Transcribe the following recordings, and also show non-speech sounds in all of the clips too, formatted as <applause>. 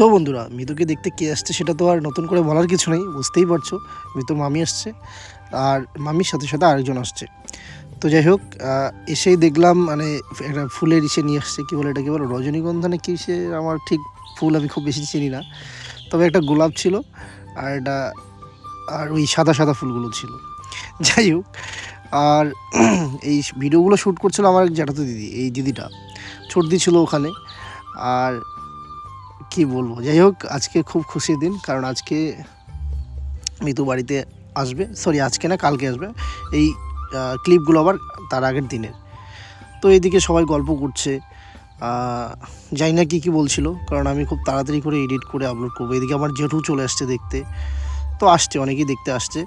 তো বন্ধুরা মিতুকে দেখতে কে আসছে সেটা তো আর নতুন করে বলার কিছু নেই, বুঝতেই পারছ। মিতুর মামি আসছে আর মামির সাথে সাথে আরেকজন আসছে। তো যাই হোক এসেই দেখলাম মানে একটা ফুলের ইসে নিয়ে আসছে, কী বলে এটা কী বলো, রজনীগন্ধা না সে? আমার ঠিক ফুল আমি খুব বেশি চিনি না। তবে একটা গোলাপ ছিল আর এটা, আর ওই সাদা সাদা ফুলগুলো ছিল। যাই হোক, আর <clears throat> এই ভিডিওগুলো শ্যুট করছিল আমার জ্যাঠাতো দিদি, এই দিদিটা। ছোট ছিল ওখানে। আর কি বলব? যাই হোক, আজকে খুব খুশির দিন, কারণ আজকে মিতু বাড়িতে আসবে। সরি আজকে না, কালকে আসবে। এই ক্লিপগুলো আবার তার আগের দিনের। তো এইদিকে সবাই গল্প করছে। জানি না কী কী বলছিল, কারণ আমি খুব তাড়াতাড়ি করে এডিট করে আপলোড করব। এদিকে আমার জেঠু চলে আসছে দেখতে। তো আসছে, অনেকেই দেখতে আসছে।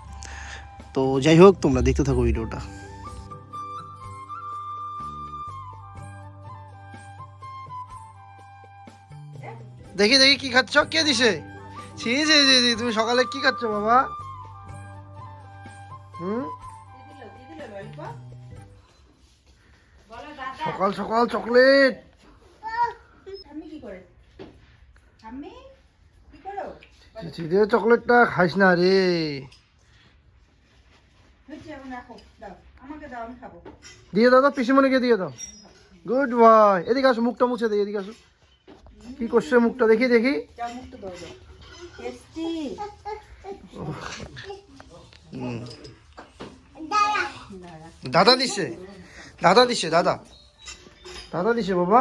তো যাই হোক, তোমরা দেখতে থাকো ভিডিওটা দেখি দেখি কি খাচ্ছ? কে দিছে? ছি ছি ছি ছি, তুমি সকালে কি খাচ্ছ বাবা? হুম? সকাল সকাল চকলেট। চকলেটটা খাইস না রে। দিয়ে দাও তো পিসিমণিকে দিয়ে দাও। Good boy. এদিকে আসো মুখটা মুছে দিই এদিকে আসো। কি করছে মুখটা দেখি দেখি। দাদা দিছে। দাদা দিছে দাদা। দাদা দিছে বাবা।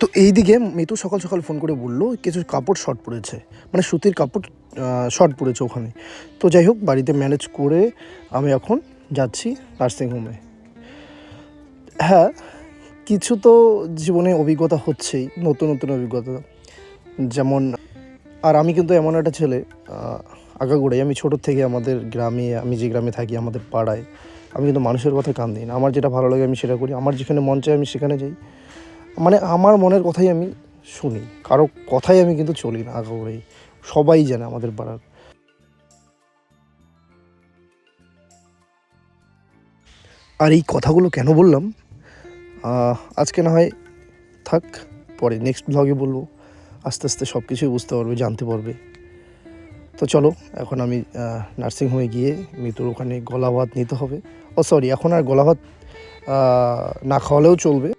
তো এইদিকে মিতু সকাল সকাল ফোন করে বলল কিছু কাপড় শর্ট পড়েছে মানে সুতির কাপড় শর্ট পড়েছে ওখানে। তো যাই হোক বাড়িতে ম্যানেজ করে আমি এখন যাচ্ছি নার্সিংহোমে হ্যাঁ কিছু তো জীবনে অভিজ্ঞতা হচ্ছেই, নতুন নতুন অভিজ্ঞতা। যেমন, আর আমি কিন্তু এমন একটা ছেলে আগাগোড়াই। আমি ছোটোর থেকে আমাদের গ্রামে, আমি যে গ্রামে থাকি, আমাদের পাড়ায়, আমি কিন্তু মানুষের কথা কান দিই না। আমার যেটা ভালো লাগে, আমি সেটা করি। আমার যেখানে মন চায়, আমি সেখানে যাই। মানে আমার মনের কথাই আমি শুনি। কারও কথাই আমি কিন্তু চলি না আগাগোড়াই। সবাই জানে আমাদের পাড়ার। আর এই কথাগুলো কেন বললাম? আজকে না হয় থাক, পরে নেক্সট ব্লগে বলব। আস্তে আস্তে সব কিছুই বুঝতে পারবে, জানতে পারবে। তো চলো, এখন আমি নার্সিংহোমে গিয়ে মৃত্যুর ওখানে গলা ভাত নিতে হবে। ও সরি এখন আর গলা ভাত না খাওয়ালেও চলবে।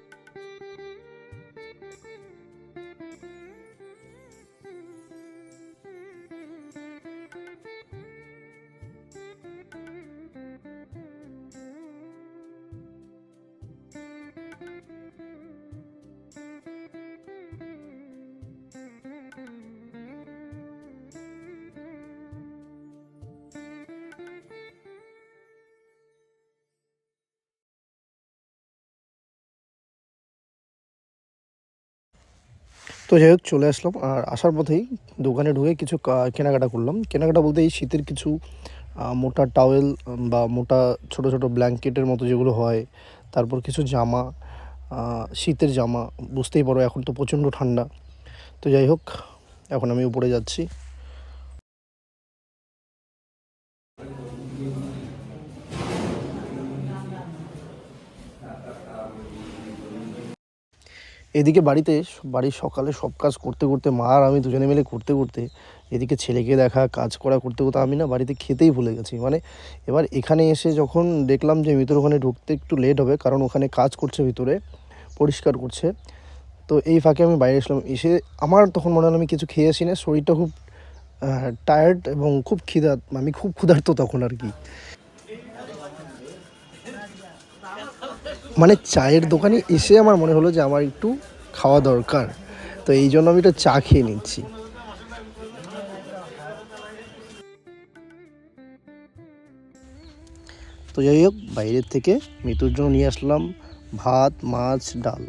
তো যাই হোক, চলে আসলাম। আর আসার পথেই দোকানে ঢুকে কিছু কেনাকাটা করলাম। কেনাকাটা বলতে এই শীতের কিছু মোটা টাওয়েল বা মোটা ছোট ছোট ব্ল্যাঙ্কেটের মতো যেগুলো হয়, তারপর কিছু জামা শীতের জামা, বুঝতেই পারো এখন তো প্রচণ্ড ঠান্ডা। তো যাই হোক, এখন আমি উপরে যাচ্ছি। এদিকে বাড়িতে, বাড়ির সকালে সব কাজ করতে করতে, মা আর আমি দুজনে মিলে করতে করতে, এদিকে ছেলেকে দেখা, কাজ করা করতে করতে আমি না বাড়িতে খেতেই ভুলে গেছি। মানে এবার এখানে এসে যখন দেখলাম যে ভিতরে ওখানে ঢুকতে একটু লেট হবে, কারণ ওখানে কাজ করছে ভিতরে, পরিষ্কার করছে, তো এই ফাঁকে আমি বাইরে আসলাম এসে আমার তখন মনে হলো আমি কিছু খেয়ে আসি না, শরীরটা খুব টায়ার্ড এবং খুব খিদা আমি খুব ক্ষুধার্ত তখন আর কি। মানে চায়ের দোকানে এসে আমার মনে হলো যে আমার একটু খাওয়া দরকার, তো এই জন্য আমি একটু চা খেয়ে নিচ্ছি। তো যাই হোক, বাইরের থেকে মৃত্যুর জন্য নিয়ে আসলাম ভাত, মাছ, ডাল।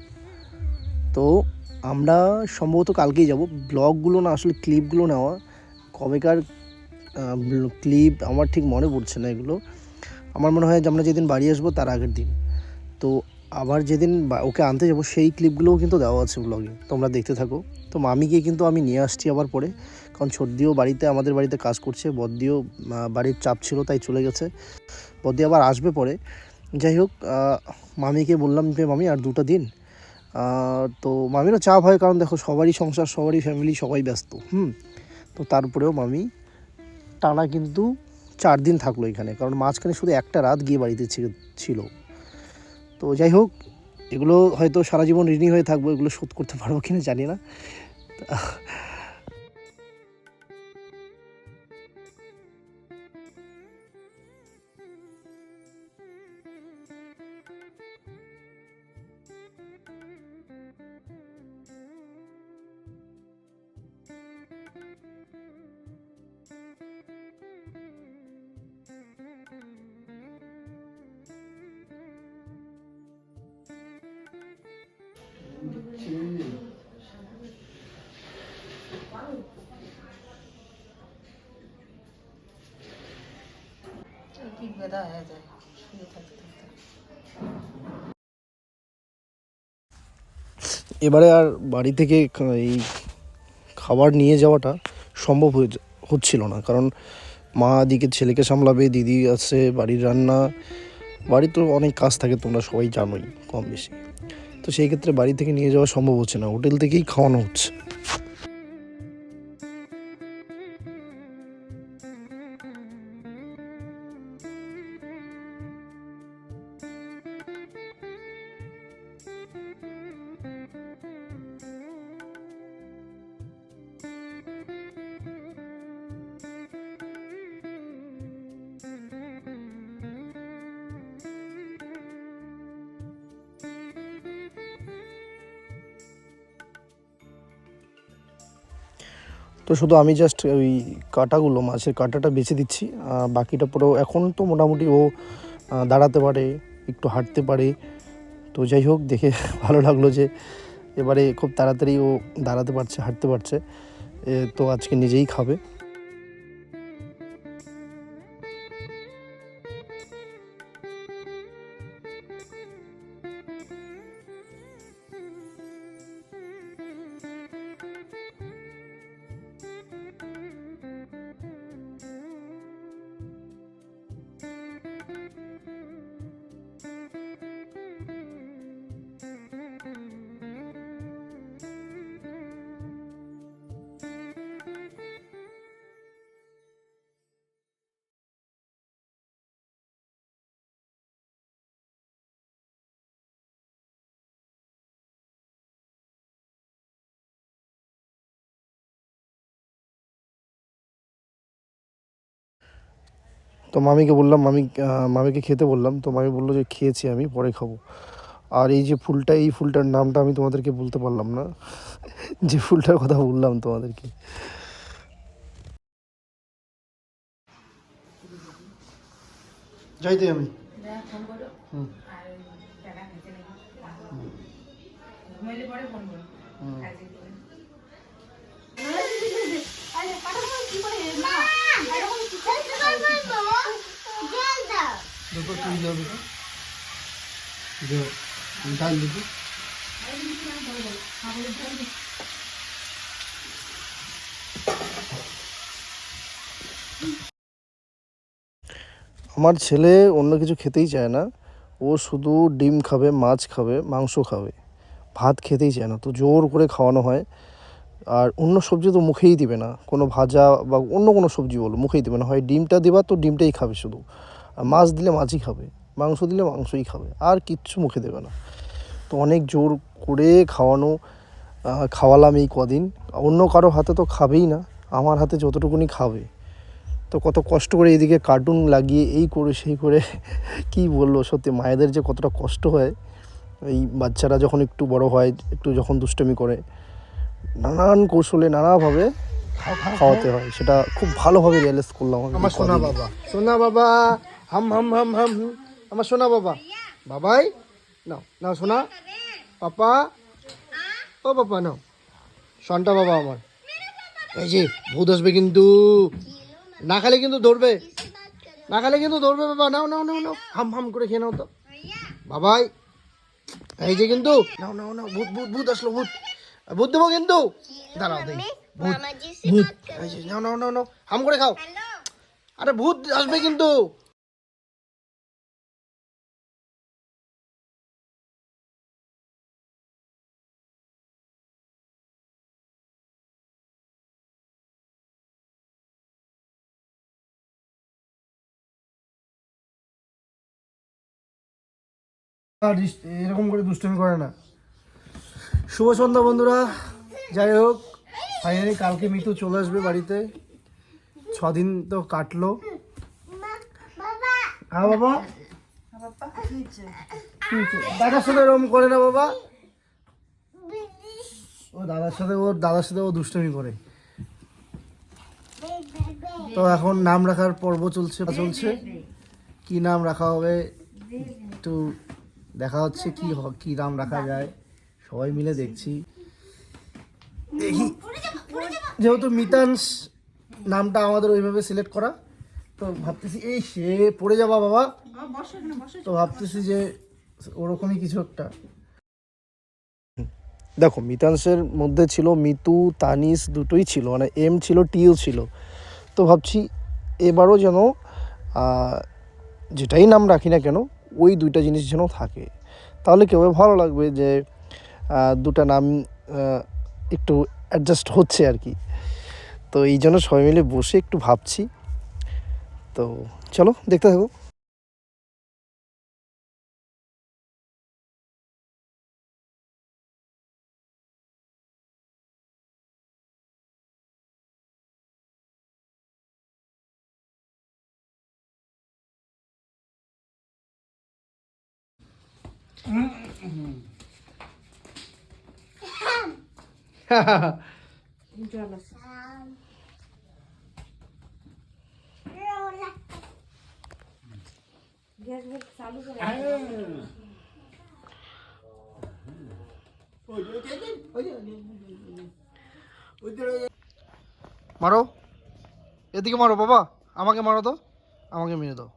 তো আমরা সম্ভবত কালকেই যাব। ব্লগগুলো না, আসলে ক্লিপগুলো নেওয়া। কবেকার ক্লিপ আমার ঠিক মনে পড়ছে না এগুলো। আমার মনে হয় যে আমরা যেদিন বাড়ি আসব তার আগের দিন। তো আবার যেদিন ওকে আনতে যাব সেই ক্লিপগুলোও কিন্তু দেওয়া আছে ব্লগে তোমরা দেখতে থাকো। তো মামিকে কিন্তু আমি নিয়ে আসছি আবার পরে। কারণ সর্দিও বাড়িতে, আমাদের বাড়িতে কাজ করছে। বদ্দিও বাড়ির চাপ ছিল তাই চলে গেছে। বদ্দি আবার আসবে পরে। যাই হোক মামিকে বললাম যে, মামি, আর দুটো দিন। তো মামিরও চাপ হয় কারণ দেখো সবারই সংসার, সবারই ফ্যামিলি সবাই ব্যস্ত। হুম? তো তারপরেও মামি টানা কিন্তু চার দিন থাকল এখানে, কারণ মাঝখানে শুধু একটা রাত গিয়ে বাড়িতে ছিল। তো যাই হোক, এগুলো হয়তো সারা জীবন ঋণী হয়ে থাকব, এগুলো শোধ করতে পারব কিনা জানি না। এবারে আর বাড়ি থেকে এই খাবার নিয়ে যাওয়াটা সম্ভব হয়ে হচ্ছিল না। কারণ মা দিকে ছেলেকে সামলাবে, দিদি আছে, বাড়ির রান্না। বাড়ির তো অনেক কাজ থাকে, তোমরা সবাই জানোই কম বেশি। তো সেই ক্ষেত্রে বাড়ি থেকে নিয়ে যাওয়া সম্ভব হচ্ছে না। হোটেল থেকেই খাওয়ানো হচ্ছে। তো শুধু আমি জাস্ট ওই কাটাগুলো, মাছের কাটাটা বেছে দিচ্ছি। বাকিটা পুরো এখন তো মোটামুটি ও দাঁড়াতে পারে, একটু হাঁটতে পারে। তো যাই হোক, দেখে <laughs> ভালো লাগল যে এবারে খুব তাড়াতাড়ি ও দাঁড়াতে পারছে, হাঁটতে পারছে। তো আজকে নিজেই খাবে। তো মামিকে বললাম মামি মামিকে খেতে বললাম তো মামি বলল যে খেয়েছি আমি পরে খাব। আর এই যে ফুলটা এই ফুলটার নামটা আমি তোমাদেরকে বলতে পারলাম না। যে ফুলটার কথা বললাম তোমাদেরকে। যাইতে আমি। হুম। আর টাকা নিচে নেই ঘুমাইলে পরে ফোন করো কাজে করে দেখো তুই যাবে ডাল দিবি আমার ছেলে অন্য কিছু খেতেই চায় না। ও শুধু ডিম খাবে, মাছ খাবে, মাংস খাবে। ভাত খেতেই চায় না। তো জোর করে খাওয়ানো হয়। আর অন্য সবজি তো মুখেই দিবে না। কোনো ভাজা বা অন্য কোনো সবজি বলো, মুখেই দিবে না। হয় ডিমটা দেবা তো ডিমটাই খাবে শুধু। আর মাছ দিলে মাছই খাবে, মাংস দিলে মাংসই খাবে। আর কিচ্ছু মুখে দেবে না। তো অনেক জোর করে খাওয়ানো খাওয়ালাম এই কদিন। অন্য কারও হাতে তো খাবেই না। আমার হাতে যতটুকুনি খাবে। তো কত কষ্ট করে এইদিকে কার্টুন লাগিয়ে এই করে সেই করে <laughs> কি বলল সত্যি, মায়েদের যে কতটা কষ্ট হয়। এই বাচ্চারা যখন একটু বড় হয়, একটু যখন দুষ্টমি করে নানান কৌশলে নানাভাবে খাওয়াতে হয়। সেটা খুব ভালোভাবে রিয়েলাইজ করলাম আমার সোনা বাবা। সোনা বাবা হাম হাম হাম হাম। আমার সোনা বাবা। বাবাই নাও নাও সোনা। পাপা ও পাপা নাও। সন্টা বাবা আমার। এই যে ভূত আসবে কিন্তু। না খালে কিন্তু ধরবে। না খালে কিন্তু ধরবে বাবা। নাও নাও নাও নাও। হাম হাম করে খেয়ে নাও তো। বাবাই এই যে কিন্তু। নাও নাও নাও। ভূত ভূত ভূত আসলো ভূত। ভূত কিন্তু হাম করে খাও। আরে ভূত আসবে কিন্তু। এরকম করে দুষ্টমি করে না। শুভ সন্ধ্যা, বন্ধুরা। যাই হোক ফাইনালি কালকে মিতু চলে আসবে বাড়িতে। ছদিন তো কাটলো। হ্যাঁ বাবা? সাথে এরকম করে না, বাবা? ও দাদার সাথে ওর দাদার সাথে ও দুষ্টুমি করে। তো এখন নাম রাখার পর্ব চলছে চলছে। কি নাম রাখা হবে একটু দেখা হচ্ছে কি কি নাম রাখা যায়। সবাই মিলে দেখছি। দেখি। যেহেতু মিতাংশ নামটা আমাদের ওইভাবে সিলেক্ট করা তো ভাবতেছি এই সে পড়ে যাবা বাবা। তো ভাবতেছি যে ওরকমই কিছু একটা। দেখো মিতাংশের মধ্যে ছিল মিতু তানিস দুটোই ছিল মানে এম ছিল টিও ছিল। তো ভাবছি এবারও যেন যেটাই নাম রাখি না কেন ওই দুইটা জিনিস যেন থাকে। তাহলে কেউ ভালো লাগবে যে দুটা নাম একটু অ্যাডজাস্ট হচ্ছে আর কি তো এই জন্য সবাই মিলে বসে একটু ভাবছি। তো চলো, দেখতে থাকো। মারো। এদিকে মারো বাবা। আমাকে মারো তো। আমাকে মেরে দাও।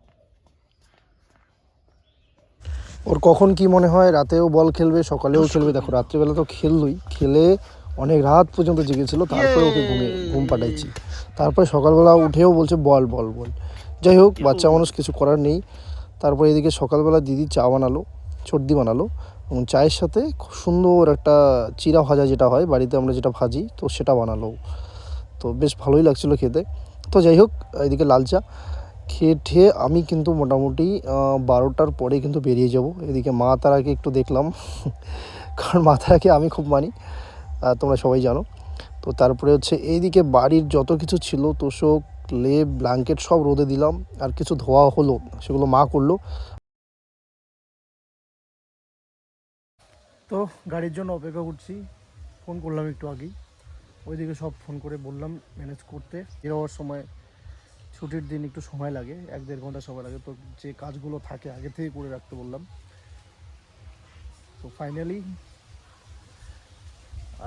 ওর কখন কি মনে হয়? রাতেও বল খেলবে সকালেও খেলবে। দেখো রাত্রিবেলা তো খেললই। খেলে অনেক রাত পর্যন্ত জেগেছিল তারপরে ওকে ঘুমে ঘুম পাঠাইছি। তারপরে সকালবেলা উঠেও বলছে, বল বল বল। যাই হোক, বাচ্চা মানুষ কিছু করার নেই। তারপরে এদিকে সকালবেলা দিদি চা বানালো সর্দি বানালো, এবং চায়ের সাথে খুব সুন্দর একটা চিরা ভাজা যেটা হয়, বাড়িতে আমরা যেটা ভাজি, তো সেটা বানালো। তো বেশ ভালোই লাগছিল খেতে। তো যাই হোক, এদিকে লাল চা। খেয়ে ঠেয়ে আমি কিন্তু মোটামুটি বারোটার পরে কিন্তু বেরিয়ে যাব। এদিকে মা তারাকে একটু দেখলাম। <laughs> কারণ মা তারাকে আমি খুব মানি। তোমরা সবাই জানো। তো তারপরে হচ্ছে এইদিকে বাড়ির যত কিছু ছিল, তোষক, লেপ, ব্ল্যাঙ্কেট সব রোদে দিলাম, আর কিছু ধোয়া হলো সেগুলো মা করল। তো গাড়ির জন্য অপেক্ষা করছি, ফোন করলাম একটু আগেই। ওইদিকে সব ফোন করে বললাম ম্যানেজ করতে। বের হওয়ার সময় ছুটির দিন একটু সময় লাগে, এক দেড় ঘণ্টা সময় লাগে, তো যে কাজগুলো থাকে আগে থেকে করে রাখতে বললাম। তো ফাইনালি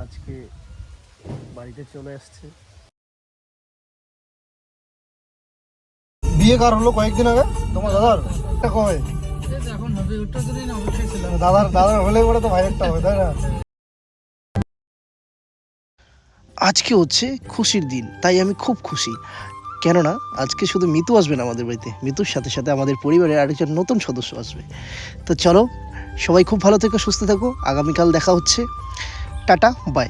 আজকে বাড়িতে চলে আসছে। বিয়ে কার হলো কয়েকদিন আগে? তোমার দাদার? একটা কবে? এখন হবে ওটা জন্যই না অবশ্যই ছিল দাদার দাদার হলে পরে তো ভাইয়েরটা হবে তাই না? আজকে হচ্ছে খুশির দিন তাই আমি খুব খুশি। কেননা আজকে শুধু মিতু আসবে না আমাদের বাড়িতে। মিতুর সাথে সাথে আমাদের পরিবারের আরেকজন নতুন সদস্য আসবে। তো চলো সবাই খুব ভালো থেকো সুস্থ থাকো। আগামীকাল দেখা হচ্ছে। Tata bye